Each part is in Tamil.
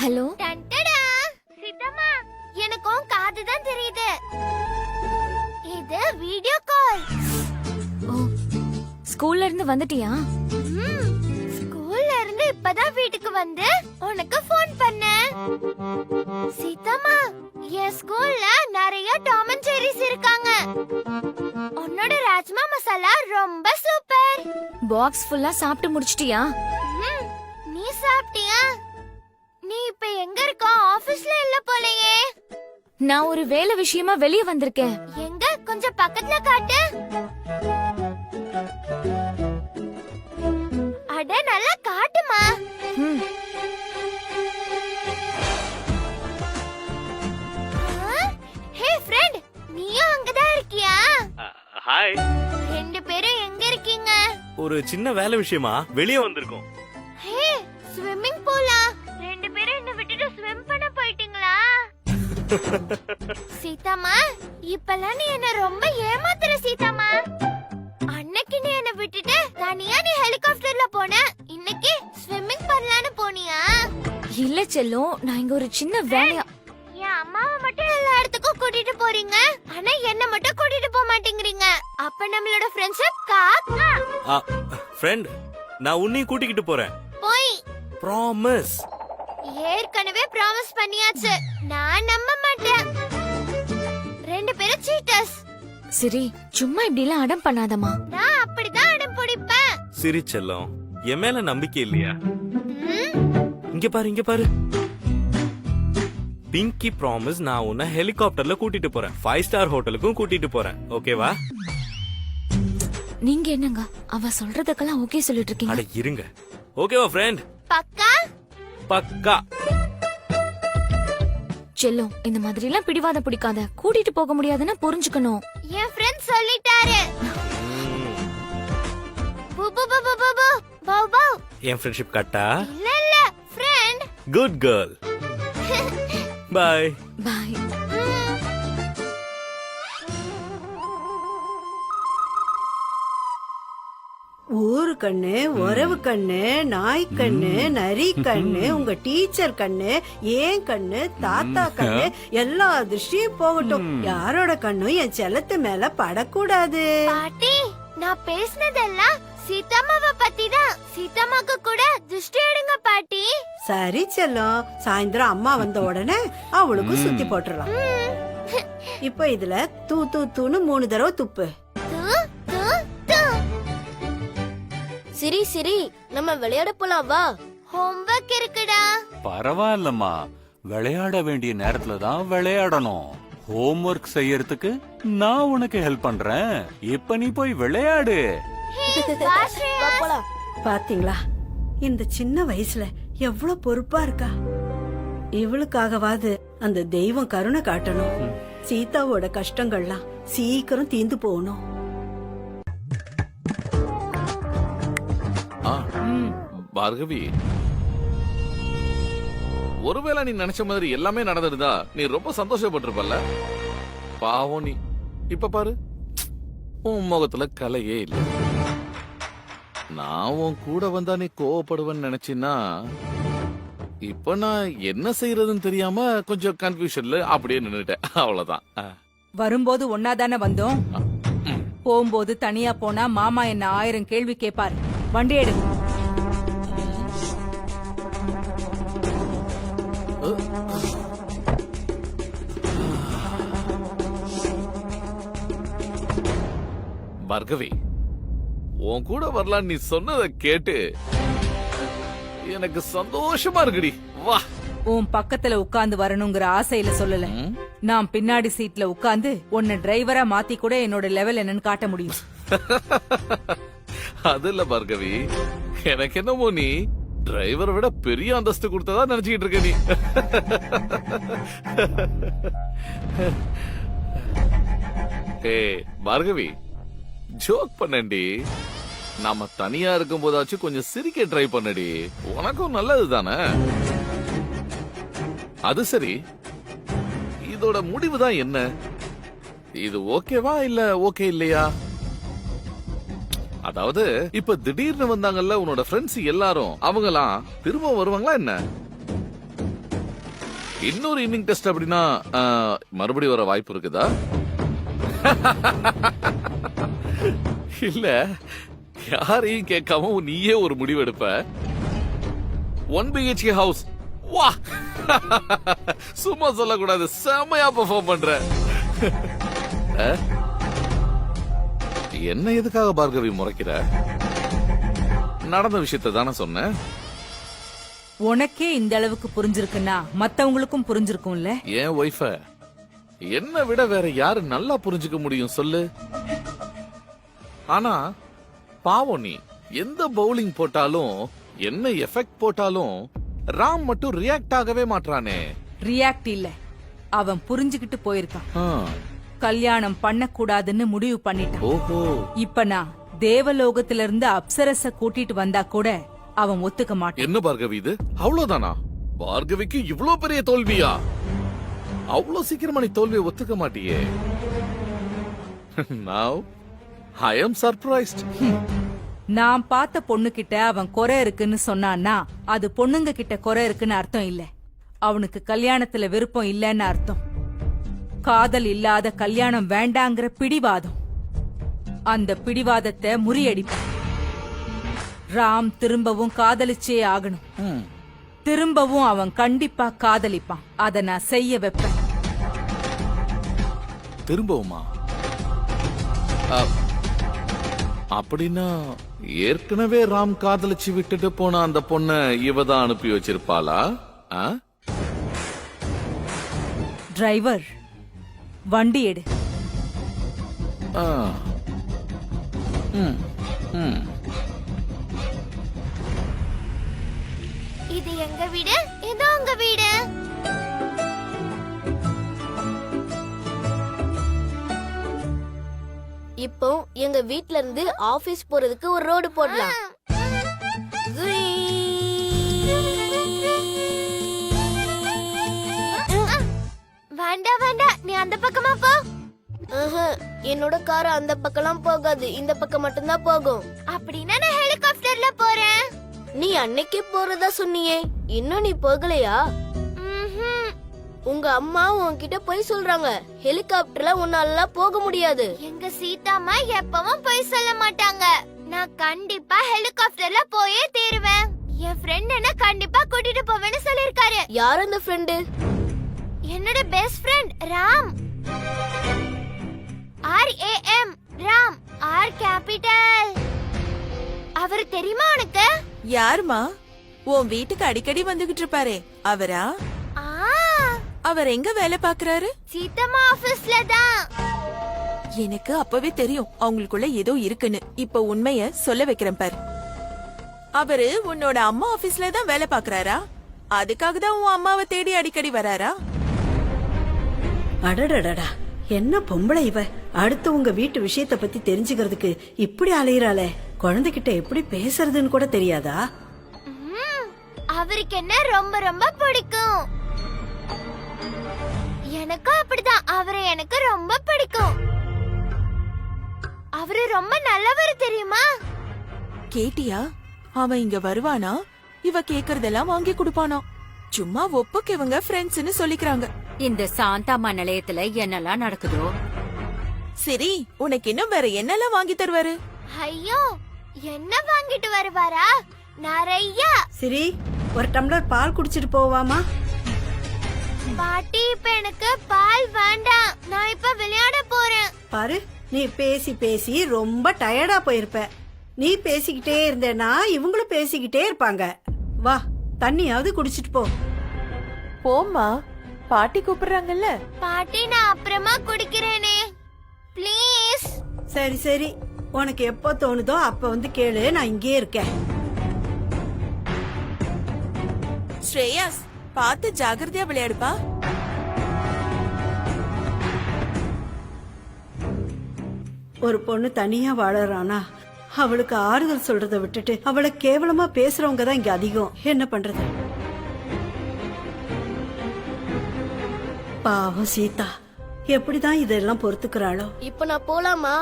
ஹலோ? சித்தம்மா எனக்கும் காது தான் தெரியுது. இது வீடியோ கால். ஓ ஸ்கூல்ல இருந்து வந்துட்டியா? ஸ்கூல்ல இருந்து இப்பதான் வீட்டுக்கு வந்து உனக்கு ஃபோன் பண்ணேன் சீதாமா என் ஸ்கூல்ல நிறைய டாம் அண்ட் ஜெரிஸ் இருக்காங்க. உன்னோட ராஜ்மா மசாலா ரொம்ப சூப்பர். பாக்ஸ் ஃபுல்லா சாப்பிட்டு முடிச்சிட்டியா? நீ சாப்பிட்டியா? நீ இப்ப எங்க இருக்க? ஆபீஸ்ல இல்ல போலயே. நான் ஒரு வேலை விஷயமா வெளியே வந்திருக்கேன். எங்க? கொஞ்சம் பக்கத்துல காட்டு. அட நல்லா காட்டுமா. ம், ஹே ஃப்ரெண்ட் நீயும் அங்கதான் இருக்கியா? ஹாய் ரெண்டு பேரும் எங்க இருக்கீங்க? ஒரு சின்ன வேலை விஷயமா வெளியே வந்திருக்கோம். ஹே ஸ்விம்மிங் பூலா சீதாமா இப்பெல்லாம் நீ என்ன ரொம்ப ஏமாத்துற சீதாமா அன்னைக்கு நீ என்ன விட்டுட்டு தனியா நீ ஹெலிகாப்டர்ல போன. இன்னைக்கு ஸ்விம்மிங் பண்ணலான்னு போனியா? இல்ல செல்லம் நான் இங்க ஒரு சின்ன வேலையா என் அம்மாவை மட்டும் எல்லா இடத்துக்கும் கூட்டிட்டு போறீங்க? ஆனா என்ன மட்டும் கூட்டிட்டு போக மாட்டேங்கிறீங்க. அப்ப நம்மளோட ஃப்ரெண்ட்ஷிப் காக்கா. ஃப்ரெண்ட் நான் உன்னையும் கூட்டிக்கிட்டு போறேன். போய். ப்ராமிஸ் ஏற்கனவே ப்ராமிஸ் பண்ணியாச்சு. நான் நம்ப மாட்டேன். ரெண்டு பேரும் சீட்டர்ஸ் சரி சும்மா இப்படி எல்லாம் அடம் பண்ணாதம்மா. நான் அப்படிதான் அடம் பிடிப்பேன். சிரி செல்லம் என் மேல நம்பிக்கை இல்லையா? இங்க பாரு இங்க பாரு. பிங்கி ப்ராமிஸ் நான் உன்னை ஹெலிகாப்டர்ல கூட்டிட்டு போறேன். ஃபைவ் ஸ்டார் ஹோட்டலுக்கும் கூட்டிட்டு போறேன். ஓகேவா நீங்க என்னங்க? அவ சொல்றதுக்கெல்லாம் ஓகே சொல்லிட்டு இருக்கீங்க. அட இருங்க. ஓகேவா ஃப்ரெண்ட் பக்கா பக்கா. செல்லம் இந்த மாதிரி எல்லாம் பிடிவாத பிடிக்காத கூட்டிட்டு போக முடியாதுன்னா புரிஞ்சுக்கணும். என் ஃப்ரெண்ட் சொல்லிட்டாரு. பு பு பு பு பு பு. பௌ பௌ என் ஃப்ரெண்ட்ஷிப் கட்டா இல்ல இல்ல friend good girl boy boy ஊரு கண்ணு உறவு கண்ணு நாய் கண்ணு நரி கண்ணு உங்க டீச்சர் கண்ணு ஏன் கண்ணு தாத்தா கண்ணு எல்லா திருஷ்டியும் போகட்டும். யாரோட கண்ணும் என் செல்லத்து மேல படக்கூடாது. பாட்டி நான் பேசினதெல்லாம் சீதாமாவை பத்தி தான் சீதாமாக்கு கூட திருஷ்டி எடுங்க பாட்டி. சரி செல்லம் சாயந்தரம் அம்மா வந்த உடனே அவளுக்கும் சுத்தி போட்டுறலாம். இப்ப இதுல தூ தூ தூன்னு மூணு தடவை துப்பு. சிரி சிரி நம்ம விளையாட போலாம் வா. ஹோம்வொர்க் இருக்குடா. பரவாயில்லம்மா. விளையாட வேண்டிய நேரத்துல தான் விளையாடணும். ஹோம்ஒர்க் செய்யறதுக்கு நான் உனக்கு ஹெல்ப் பண்றேன். இப்ப நீ போய் விளையாடு. பாத்தீங்களா? இந்த சின்ன வயசுல எவ்வளவு பொறுப்பா இருக்கா? இவளுக்காகவாது அந்த தெய்வம் கருணை காட்டணும். சீதாவோட கஷ்டங்கள்லாம் சீக்கிரம் தீந்து போகணும். பார்கவி. ஒருவேளை நீ நினைச்ச மாதிரி எல்லாமே நடந்துருந்தா நீ ரொம்ப சந்தோஷப்பட்டிருப்பல்ல? பாவம் நீ. இப்ப பாரு. உன் முகத்துல கலையே இல்ல. நான் உன் கூட வந்தா நீ கோவப்படுவேன்னு நினைச்சின்னா இப்ப நான் என்ன செய்யறதுன்னு தெரியாம கொஞ்சம் கன்ஃபியூஷன்ல அப்படியே நின்னுட்டேன். அவ்வளவுதான். வரும்போது ஒன்னாதானே வந்தோம்? ம். போகும்போது தனியா போனா மாமா என்ன ஆயிரம் கேள்வி கேப்பார். வண்டி எடு பார்கவி உன் கூட வரலாம் நீ சொன்னதை கேட்டு எனக்கு சந்தோஷமா இருக்குடி. வா. உன் பக்கத்துல உட்கார்ந்து வரணுங்கிற ஆசையில சொல்லல? நான் பின்னாடி சீட்ல உட்கார்ந்து உன்னை டிரைவரா மாத்தி கூட என்னோட லெவல் என்னன்னு காட்ட முடியும். அது இல்ல பார்கவி. எனக்கு என்னமோ நீ டிரைவரை விட பெரிய அந்தஸ்து கொடுத்ததா நினைச்சுக்கிட்டு இருக்க நீ. ஏ பார்கவி ஜோக் பண்ணண்டி நாம தனியா இருக்கும் போதாச்சும் கொஞ்சம் சிரிக்க ட்ரை பண்ணடி உனக்கும் நல்லது தானே அது சரி. இதோட முடிவு தான் என்ன? இது ஓகேவா இல்ல ஓகே இல்லையா? அதாவது இப்ப திடீர்னு வந்தாங்கல்ல உன்னோட ஃப்ரெண்ட்ஸ் எல்லாரும் அவங்கலாம் திரும்ப வருவாங்களா என்ன? இன்னொரு இன்னிங் டெஸ்ட் அப்படின்னா மறுபடியும் வர வாய்ப்பு இருக்குதா? இல்ல. யாரையும் கேட்காம நீயே ஒரு முடிவு எடுப்ப ஒன் பிஹெச்கே ஹவுஸ் வா. சும்மா சொல்லக்கூடாது. செமையா பெர்ஃபார்ம் பண்ற? என்ன எதுக்காக பார்கவி முறைக்கிற? நடந்த விஷயத்தை தானே சொன்னேன் உனக்கே இந்த அளவுக்கு புரிஞ்சிருக்குன்னா மத்தவங்களுக்கும் புரிஞ்சிருக்கும்ல. என் ஒய்ஃப என்ன விட வேற யாரு நல்லா புரிஞ்சுக்க முடியும்? சொல்லு. ஆனா பாவம் நீ. எந்த பவுலிங் போட்டாலும் என்ன எஃபெக்ட் போட்டாலும் ராம் மட்டும் ரியாக்ட் ஆகவே மாட்றானே. ரியாக்ட் இல்ல. அவன் புரிஞ்சுகிட்டு போயிருக்கான். கல்யாணம் பண்ணக்கூடாதுன்னு முடிவு பண்ணிட்டான். ஓஹோ. இப்ப நான் தேவலோகத்துல இருந்து அப்சரஸ கூட்டிட்டு வந்தா கூட அவன் ஒத்துக்க மாட்டான். என்ன பார்கவி இது? அவ்வளவுதானா பார்கவிக்கு இவ்ளோ பெரிய தோல்வியா? அவ்வளவு சீக்கிரமா நீ தோல்வியை ஒத்துக்க மாட்டியே. நவ் ஐ அம் சர்ப்ரைஸ்ட் நான் பார்த்த பொண்ணு கிட்ட அவன் குறை இருக்குன்னு சொன்னான்னா அது பொண்ணுங்க கிட்ட குறை இருக்குன்னு அர்த்தம் இல்ல. அவனுக்கு கல்யாணத்துல விருப்பம் இல்லைன்னு அர்த்தம். காதல் இல்லாத கல்யாணம் வேண்டாங்கிற பிடிவாதம். அந்த பிடிவாதத்தை முறியடிப்பான். ராம் திரும்பவும் காதலிச்சே ஆகணும். திரும்பவும் அவன் கண்டிப்பா காதலிப்பான். அத நான் செய்ய வைப்பேன். திரும்பவுமா? அப்படின்னா ஏற்கனவே ராம் காதலிச்சு விட்டுட்டு போன அந்த பொண்ண இவ தான் அனுப்பி வச்சிருப்பாளா ஆ? டிரைவர் வண்டி எடு ஆ. ம், ம். இது எங்க வீடு இது உங்க வீடு இப்போ எங்க வீட்ல இருந்து ஆபீஸ் போறதுக்கு ஒரு ரோடு போடலாம். வேண்டாம் வேண்டாம் நீ அந்த பக்கமா போ. ஆஹா, என்னோட கார் அந்த பக்கம்லாம் போகாது. இந்த பக்கம் மட்டும்தான் போகும். அப்படின்னா நான் ஹெலிகாப்டர்ல போறேன். நீ அன்னைக்கே போறதா சொன்னியே. இன்னும் நீ போகலையா. உங்க அம்மா உன்கிட்ட போய் சொல்றாங்க. ஹெலிகாப்டர்ல உன்னால போக முடியாது. எங்க சீதாம்மா எப்பவும் போய் சொல்ல மாட்டாங்க. நான் கண்டிப்பா ஹெலிகாப்டர்ல போயே தீருவேன். என் ஃப்ரெண்ட் என்ன கண்டிப்பா கூட்டிட்டு போவேன்னு சொல்லிருக்காரு யார் அந்த ஃப்ரெண்டு என்னோட best friend Ram. R A M Ram. R capital அவர் தெரியுமா உனக்கு? யாருமா? உன் வீட்டுக்கு அடிக்கடி வந்துகிட்டு இருப்பாரே. அவரா? அவர் எங்க வேலை பாக்குறாரு சீத்தம்மா ஆபீஸ்ல தான். எனக்கு அப்பவே தெரியும். அவங்களுக்குள்ள ஏதோ இருக்குன்னு. இப்ப உண்மைய சொல்ல வைக்கிறேன் பாரு. அவரு உன்னோட அம்மா ஆபீஸ்ல தான் வேலை பாக்குறாரா அதுக்காக தான் உன் அம்மாவை தேடி அடிக்கடி வராரா? அடடடடா. என்ன பொம்பளை இவ? அடுத்து உங்க வீட்டு விஷயத்த பத்தி தெரிஞ்சுக்கிறதுக்கு இப்படி அலையிறாளே. குழந்தைகிட்ட எப்படி பேசுறதுன்னு கூட தெரியாதா? ம், அவருக்கு என்ன ரொம்ப ரொம்ப பிடிக்கும். எனக்கு ரொம்ப பிடிக்கும். அவரு ரொம்ப நல்லவர் தெரியுமா? கேட்டியா? அவன் இங்க வருவானா? இவ கேக்குறதெல்லாம் வாங்கி கொடுப்பானா? சும்மா ஒப்புக்கு இவங்க ஃப்ரெண்ட்ஸ்னு சொல்லிக்கிறாங்க. இந்த சாந்தாம்மா நிலையத்துல என்னெல்லாம் நடக்குதோ? சரி உனக்கு இன்னும் வேற என்னெல்லாம் வாங்கி தருவாரு? ஐயோ என்ன வாங்கிட்டு வருவாரா? நிறைய. சரி ஒரு டம்ளர் பால் குடிச்சிட்டு போவாமா? பாட்டி இப்ப எனக்கு பால் வேண்டாம். நான் இப்ப விளையாட போறேன். பாரு நீ பேசி பேசி ரொம்ப டயர்டா போயிருப்ப. நீ பேசிக்கிட்டே இருந்தேன்னா இவங்களும் பேசிக்கிட்டே இருப்பாங்க. வா தண்ணியாவது குடிச்சிட்டு போ. போம்மா பாட்டி கூப்பிடுறாங்கல்ல? பாட்டி நான் அப்புறமா குடிக்கிறேனே. ப்ளீஸ் சரி சரி. உனக்கு எப்போ தோணுதோ அப்ப வந்து கேளு நான் இங்கே இருக்கேன். ஸ்ரேயாஸ் பார்த்து ஜாகிரதையா விளையாடுப்பா. ஒரு பொண்ணு தனியா வாழறானா? அவளுக்கு ஆறுதல் சொல்றத விட்டுட்டு அவளை கேவலமா பேசுறவங்க தான் இங்க அதிகம். என்ன பண்றது? பாவம் சீதா. எப்படிதான் இதெல்லாம் பொறுத்துக்கிறாளோ? இப்ப நான் போலாமா?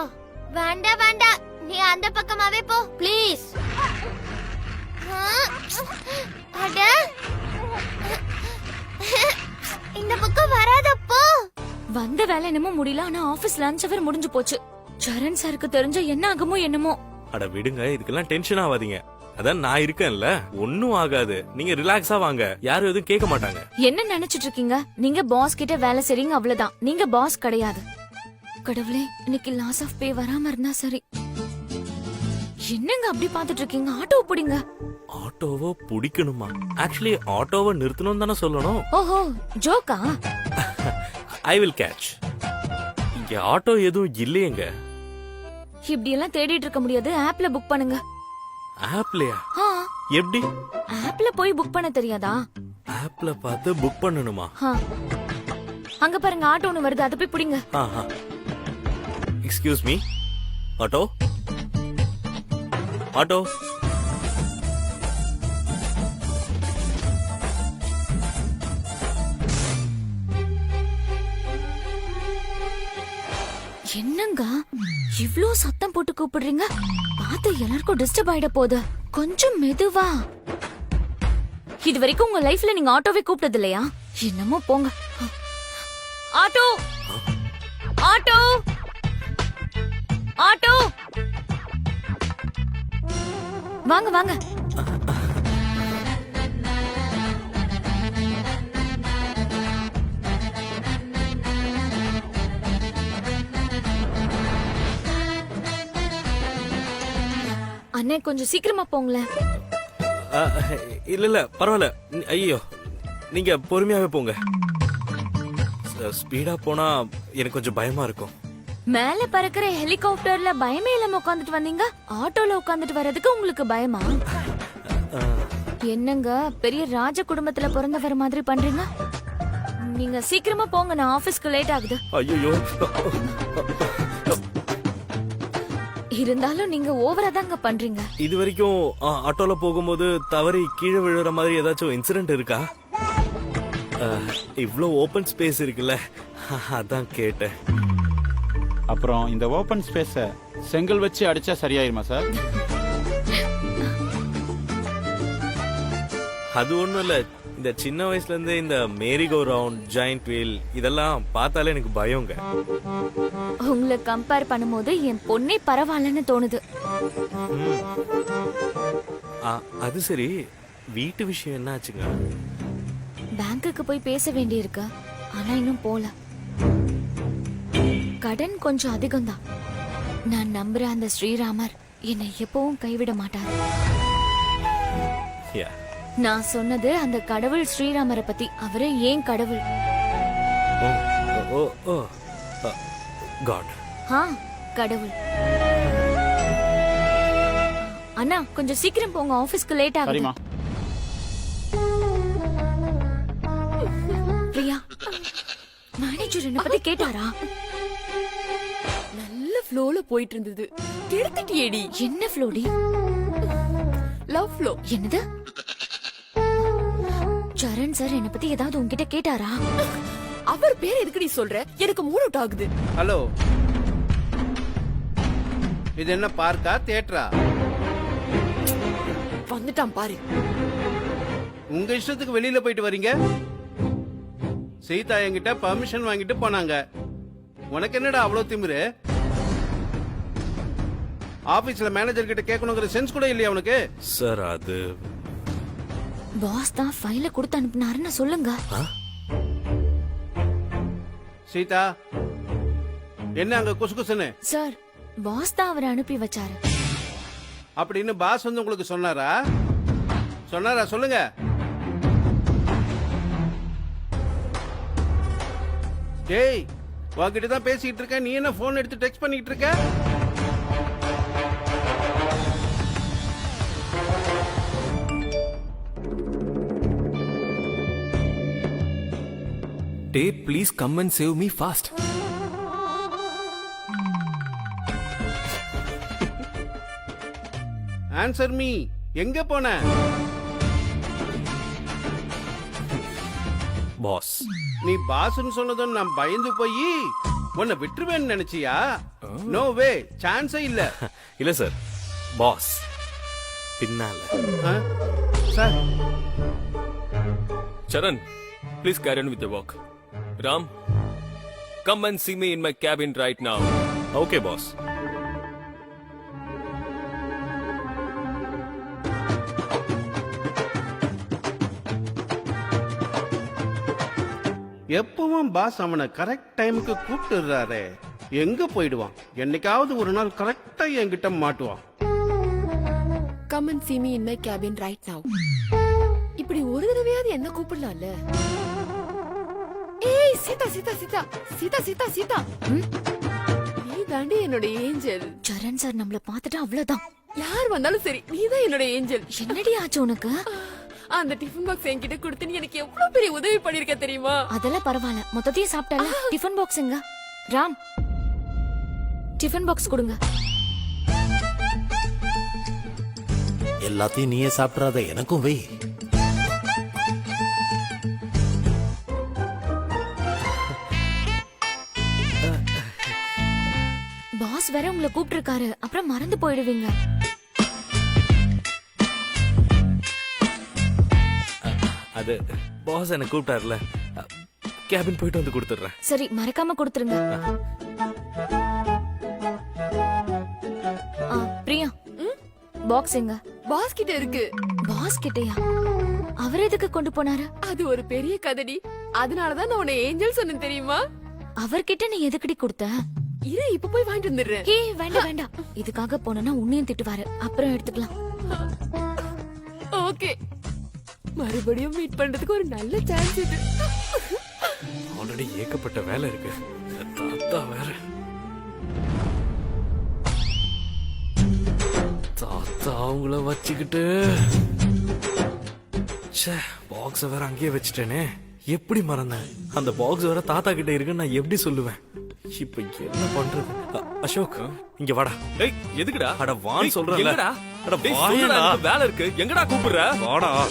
வேண்டாம் வேண்டாம் நீ அந்த பக்கமாவே போ. ப்ளீஸ் அட. இந்த பக்கம் வராதப்போ. வந்த வேலை என்னமோ முடியல ஆனா ஆபீஸ் லஞ்ச் அவர் முடிஞ்சு போச்சு. சரண் சாருக்கு தெரிஞ்ச என்ன ஆகுமோ என்னமோ. அட விடுங்க இதுக்கெல்லாம் டென்ஷன் ஆகாதீங்க அதான் நான் இருக்கேன்ல ஒண்ணும் ஆகாது. நீங்க ரிலாக்ஸா வாங்க. யாரும் எதுவும் கேட்க மாட்டாங்க. என்ன நினைச்சிட்டு இருக்கீங்க? நீங்க பாஸ் கிட்ட வேலை செய்றீங்க அவ்வளவுதான். நீங்க பாஸ் கிடையாது. கடவுளே இன்னைக்கு லாஸ் ஆஃப் பே வராம இருந்தா சரி. என்னங்க அப்படி பாத்துட்டு இருக்கீங்க ஆட்டோ பிடிங்க. ஆட்டோவை பிடிக்கணுமா? ஆக்சுவலி ஆட்டோவை நிறுத்தணும் தானே சொல்லணும். ஓஹோ ஜோக்கா? ஐ வில் கேட்ச் இங்க ஆட்டோ எதுவும் இல்லையேங்க. இப்படி எல்லாம் தேடிட்டு இருக்க முடியாது ஆப்ல புக் பண்ணுங்க ஆப்லயா எப்படி? ஆப்ல போய் புக் பண்ண தெரியாதா? ஆப்ல பார்த்து புக் பண்ணணுமா. அங்க பாருங்க ஆட்டோ ஒண்ணு வருது. அதை போய் பிடிங்க. Excuse me auto auto. என்னங்க? இவ்ளோ சத்தம் போட்டு கூப்பிடுறீங்க? பார்த்து எல்லாருக்கும் டிஸ்டர்ப் ஆயிட போகுது. கொஞ்சம் மெதுவா. இது வரைக்கும் உங்க லைஃப்ல நீங்க ஆட்டோவே கூப்பிட்டது இல்லையா என்னமோ போங்க. ஆட்டோ! ஆட்டோ! ஆட்டோ! வாங்க வாங்க. அண்ணே கொஞ்சம் சீக்கிரமா போங்களேன். இல்ல இல்ல பரவாயில்ல. ஐயோ நீங்க பொறுமையாவே போங்க. ஸ்பீடா போனா எனக்கு கொஞ்சம் பயமா இருக்கும். மேல பறக்கிற ஹெலிகாப்டர்ல பயமே இல்லாம உட்காந்துட்டு வந்தீங்க? ஆட்டோல உட்காந்துட்டு வர்றதுக்கு உங்களுக்கு பயமா? என்னங்க பெரிய ராஜ குடும்பத்துல பிறந்தவர் மாதிரி பண்றீங்க? நீங்க சீக்கிரமா போங்க நான் ஆபீஸ்க்கு லேட் ஆகுது. ஐயோ இருந்தாலும் நீங்க ஓவரா தாங்க பண்றீங்க. இது வரைக்கும் ஆட்டோல போகும்போது தவறி கீழே விழுற மாதிரி ஏதாச்சும் இன்சிடென்ட் இருக்கா? அஹ், இவ்ளோ ஓபன் ஸ்பேஸ் இருக்குல்ல. அதான் கேட்டேன். அப்புறம் இந்த ஓபன் ஸ்பேஸ செங்கல் வச்சு அடிச்சா சரியாயிருமா சார் அது ஒண்ணும் இல்ல. இந்த சின்ன வயசுல இருந்தே இந்த merry go round giant wheel இதெல்லாம் பார்த்தாலே எனக்கு பயங்க. உங்களை கம்பேர் பண்ணும்போது என் பொண்ணே பரவாயில்லன்னு தோணுது. ஆ, அது சரி. வீட்டு விஷயம் என்ன ஆச்சுங்க? பேங்க்குக்கு போய் பேச வேண்டியிருக்கு. ஆனா இன்னும் போல. கடன் கொஞ்சம் அதிகம்தான். நான் நம்புற அந்த ஸ்ரீராமர் என்னை எப்பவும் கைவிட மாட்டார். நான் சொன்னது அந்த கடவுள் ஸ்ரீராமரை பத்தி. அவரு ஏன் கடவுள்? ஓ ஓ ஓ காட் ஆ கடவுள். அண்ணா கொஞ்சம் சீக்கிரம் போங்க. ஆபீஸ்க்கு லேட் ஆகுது. பிரியா மேனேஜர் என்ன பத்தி கேட்டாரா? ஃப்ளோல போயிட்டு இருந்தது கெடுத்துட்டியேடி. என்ன ஃப்ளோடி லவ் ஃப்ளோ என்னது? சரண் சார் என்ன பத்தி ஏதாவது உன்கிட்ட கேட்டாரா? அவர் பேர் எதுக்குடி சொல்ற? எனக்கு மூட் அவுட் ஆகுது. ஹலோ இது என்ன பார்க்கா தியேட்டரா வந்துட்டான் பாரு. உங்க இஷ்டத்துக்கு வெளியில போயிட்டு வரீங்க? சீதா என்கிட்ட பர்மிஷன் வாங்கிட்டு போனாங்க. உனக்கு என்னடா அவ்வளவு திமிரு? ஆபீஸ்ல மேனேஜர் கிட்ட கேட்கணுங்கிற சென்ஸ் கூட இல்லையா உனக்கு? சார் அது பாஸ் தான் ஃபைல கொடுத்து அனுப்புனாருன்னு சொல்லுங்க. சீதா என்ன அங்க குசுகுசுன்னு? சார் பாஸ் தான் அவரை அனுப்பி வச்சாரு. அப்படின்னு பாஸ் வந்து உங்களுக்கு சொன்னாரா? சொன்னாரா? சொல்லுங்க. டேய் உன்கிட்ட தான் பேசிட்டு இருக்க நீ என்ன போன் எடுத்து டெக்ஸ்ட் பண்ணிட்டு இருக்க? டே please come and save me fast answer me எங்க போன? பாஸ் நீ பாஸ்னு சொன்னதும் நான் பயந்து போய் உன்னை விட்டுருவேன்னு நினைச்சியா? நோ வே சான்ஸே இல்ல. இல்ல சார் பாஸ் பின்னால? Sir Charan please carry on with the work Ram come and see me in my cabin right now. Okay boss எப்பவும் பாஸ் அவனை கரெக்ட் டைமுக்கு கூப்பிட்டுறாரே எங்க போயிடுவான்? என்னைக்காவது ஒரு நாள் கரெக்டா என்கிட்ட மாட்டுவான். Come and see me in my cabin right now. இப்படி ஒரு தடவையாவது என்ன கூப்பிடலாம்ல? ஏய் சீதா சீதா சீதா. சீதா சீதா சீதா. நீ தாண்டி என்னோட ஏஞ்சல். சரண் சார் நம்மள பார்த்துட்டா அவ்வளவுதான். யார் வந்தாலும் சரி நீ தான் என்னோட ஏஞ்சல். என்னடி ஆச்சு உனக்கு? அந்த டிஃபன் பாக்ஸ் என்கிட்ட கொடுத்து நீ எனக்கு எவ்வளவு பெரிய உதவி பண்ணிருக்க தெரியுமா? அதெல்லாம் பரவாயில்ல. மொத்தத்தையும் சாப்பிட்டால டிஃபன் பாக்ஸ் எங்க? ராம். டிஃபன் பாக்ஸ் கொடுங்க. எல்லாத்தையும் நீயே சாப்பிட்றாத எனக்கும் வை. உங்களை கூப்பிட்டிருக்காரு. அப்புறம் மறந்து போயிடுவீங்க. அது பாஸ் என்ன கூப்பிட்டாருல கேபின் போயிட்டு வந்து கொடுத்துட்றேன். சரி மறக்காம கொடுத்துருங்க. ஆ, பிரியா. பாக்ஸ் எங்க? பாஸ் கிட்ட இருக்கு. பாஸ் கிட்டயா? அவர் எதுக்கு கொண்டு போனாரு? அது ஒரு பெரிய கதடி. அதனாலதான் நான் உன்னை ஏஞ்சல் சொன்னேன் தெரியுமா? அவர்கிட்ட நீ எதுக்கடி கொடுத்த? இரு இப்ப போய் வாங்கிட்டு வந்துடுறேன். ஏய் வேண்டாம் வேண்டாம். இதுக்காக போனா உன்னையும் திட்டுவாரு. அப்புறம் எடுத்துக்கலாம். ஓகே. மறுபடியும் மீட் பண்றதுக்கு ஒரு நல்ல சான்ஸ் இது. ஆல்ரெடி ஏகப்பட்ட வேலை இருக்கு. தாத்தா வேற. தாத்தா அவங்கள வச்சுக்கிட்டு. ச்சே பாக்ஸ வேற அங்கேயே வச்சுட்டேனே. எப்படி மறந்தேன்? அந்த பாக்ஸ் வேற தாத்தா கிட்ட இருக்குன்னு நான் எப்படி சொல்லுவேன்? இப்ப என்ன பண்றது? அ- அசோக் இங்க வாடா. டேய் எதுக்குடா? அட வான்னு சொல்றேன்ல. எங்கடா? அட டேய், வாயேடா. சொல்லுடா, எனக்கு வேலை இருக்கு. எங்கடா கூப்பிடுற? வாடா.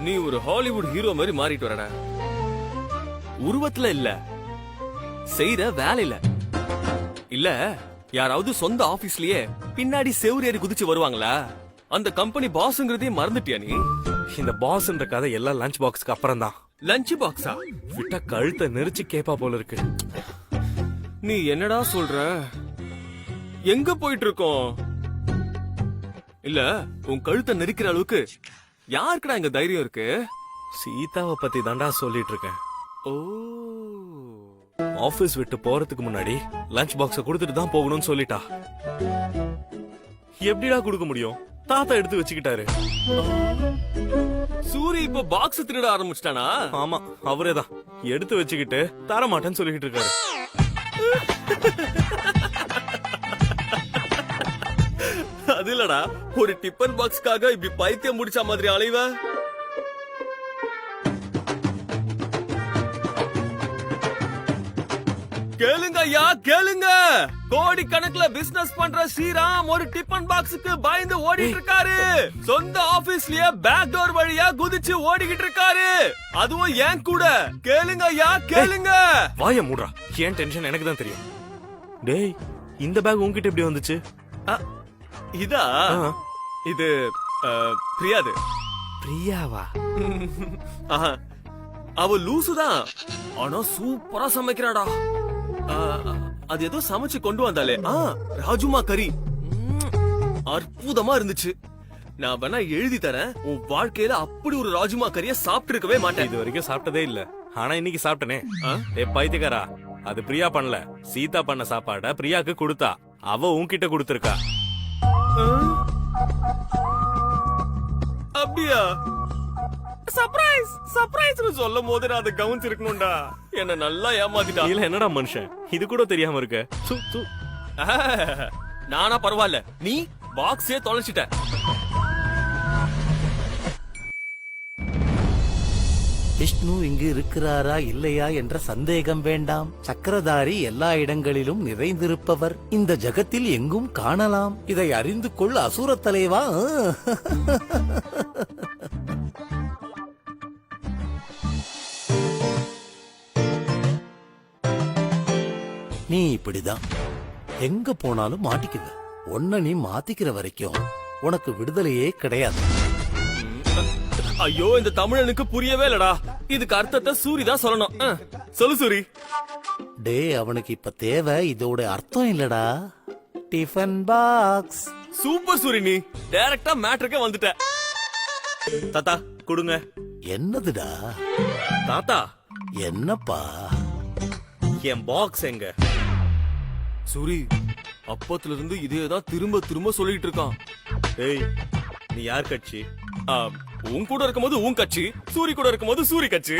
நீ ஒரு ஹாலிவுட் ஹீரோ மாதிரி மாறிட்டு வரடா. உருவத்துல இல்ல. செய்யற வேலையில. இல்ல யாராவது சொந்த ஆபீஸ்லயே பின்னாடி செவுரேறி குதிச்சு வருவாங்களா? அந்த கம்பெனி பாஸ்ங்கிறதே மறந்துட்டியா நீ? இந்த பாஸ்ன்ற கதை எல்லாம் லஞ்ச் பாக்ஸ்க்கு அப்புறம் தான் லஞ்ச் பாக்ஸா? விட்டா கழுத்தை நெரிச்சு கேப்பா போல இருக்கு. நீ என்னடா சொல்ற? எங்க போயிட்டு இருக்கோம் இல்ல உன் கழுத்தை நெரிக்கிற அளவுக்கு யாருக்குடா இங்க தைரியம் இருக்கு? சீதாவை பத்தி தாண்டா சொல்லிட்டு இருக்கேன் ஓ. ஆபீஸ் விட்டு போறதுக்கு முன்னாடி லஞ்ச் பாக்ஸ கொடுத்துட்டு தான் போகணும்னு சொல்லிட்டா. எப்படிடா கொடுக்க முடியும்? தாத்தா எடுத்து வச்சுக்கிட்டாரு. சூரி இப்ப பாக்ஸ் திருட ஆரம்பிச்சிட்டானா? ஆமா அவரே தான் எடுத்து வச்சுக்கிட்டு தர மாட்டேன்னு சொல்லிக்கிட்டு இருக்காரு. அது இல்லடா ஒரு டிப்பன் பாக்ஸ்க்காக இப்படி பைத்தியம் முடிச்ச மாதிரி அலைவ? கேளுங்க ஐயா கேளுங்க. கோடி கணக்குல பிசினஸ் பண்ற ஸ்ரீராம் ஒரு டிப்பன் பாக்ஸுக்கு பயந்து ஓடிட்டு இருக்காரு சொந்த ஆபீஸ்லயே பேக் டோர் வழியா குதிச்சு ஓடிக்கிட்டு இருக்காரு அதுவும் ஏன் கூட? கேளுங்க. ஐயா கேளுங்க வாய மூடுறா. ஏன் டென்ஷன் எனக்கு தான் தெரியும். டேய் இந்த பேக் உன்கிட்ட எப்படி வந்துச்சு? இதா. இது பிரியாது. பிரியாவா. அவ லூசுதான் ஆனா சூப்பரா சமைக்கிறாடா. அது ஏதோ சமைச்சு கொண்டு வந்தாலே ஆ ராஜுமா கறி. அற்புதமா இருந்துச்சு. நான் வேணா எழுதி தரேன். உன் வாழ்க்கையில அப்படி ஒரு ராஜுமா கறிய சாப்பிட்டு இருக்கவே மாட்டேன். இது வரைக்கும் சாப்பிட்டதே இல்ல. ஆனா இன்னைக்கு சாப்பிட்டனே? ஏ பைத்தியக்காரா. அது பிரியா பண்ணல. சீதா பண்ண சாப்பாட பிரியாக்கு கொடுத்தா. அவ உன்கிட்ட கொடுத்திருக்கா. அப்படியா? சர்ப்ரைஸ் சர்ப்ரைஸ்னு சொல்லும் போது நான் அதை கவனிச்சிருக்கணும்டா. என்ன நல்லா ஏமாத்திட்டா. இல்ல என்னடா மனுஷன்? இது கூட தெரியாம இருக்க. சு, சு. நானா பரவாயில்ல. நீ பாக்ஸே தொலைச்சிட்ட. விஷ்ணு இங்கு இருக்கிறாரா இல்லையா என்ற சந்தேகம் வேண்டாம். சக்கரதாரி எல்லா இடங்களிலும் நிறைந்திருப்பவர். இந்த ஜகத்தில் எங்கும் காணலாம். இதை அறிந்து கொள் அசுர தலைவா. நீ இப்படிதான். எங்க போனாலும் மாட்டிக்குவ. உன்னை நீ மாத்திக்கிற வரைக்கும் உனக்கு விடுதலையே கிடையாது. ஐயோ இந்த தமிழனுக்கு புரியவே இல்லடா. இதுக்கு அர்த்தத்தை சூரி தான் சொல்லணும். ஆ, சொல்லு சூரி. டே அவனுக்கு இப்ப தேவை இதோட அர்த்தம் இல்லடா. Tiffin box. சூப்பர் சூரி நீ. டைரக்டா மேட்ருக்கே வந்துட்ட. தாத்தா கொடுங்க. என்னதுடா? தாத்தா. என்னப்பா? என் பாக்ஸ் எங்க? சூரி அப்பத்துல இருந்து இதே தான் திரும்ப திரும்ப சொல்லிட்டு இருக்கான். ஏய் நீ யார் கட்சி? ஆ, உன் கூட இருக்கும்போது உன் கட்சி சூரி கூட இருக்கும்போது சூரி கட்சி.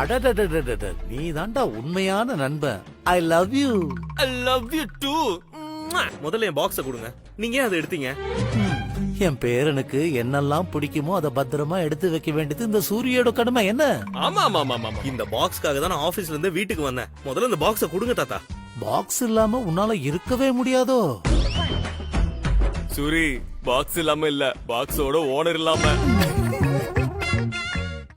அடடடடடட நீ தாண்டா உண்மையான நண்பன். I love you I love you too முதல்ல என் பாக்ஸ கொடுங்க. நீங்க ஏன் அதை எடுத்தீங்க? என் பேரனுக்கு என்னெல்லாம் பிடிக்குமோ அதை பத்திரமா எடுத்து வைக்க வேண்டியது இந்த சூரியோட கடமை என்ன? ஆமா ஆமா ஆமா இந்த பாக்ஸ்க்காக தான் ஆபீஸ்ல இருந்து வீட்டுக்கு வந்தேன். முதல்ல இந்த பாக்ஸ கொடுங்க தாத்தா. பாக்ஸ் இல்லாம உன்னால இருக்கவே முடியாதோ? சூரி பாக்ஸ் இல்லாம இல்ல. பாக்ஸோட ஓனர் இல்லாம.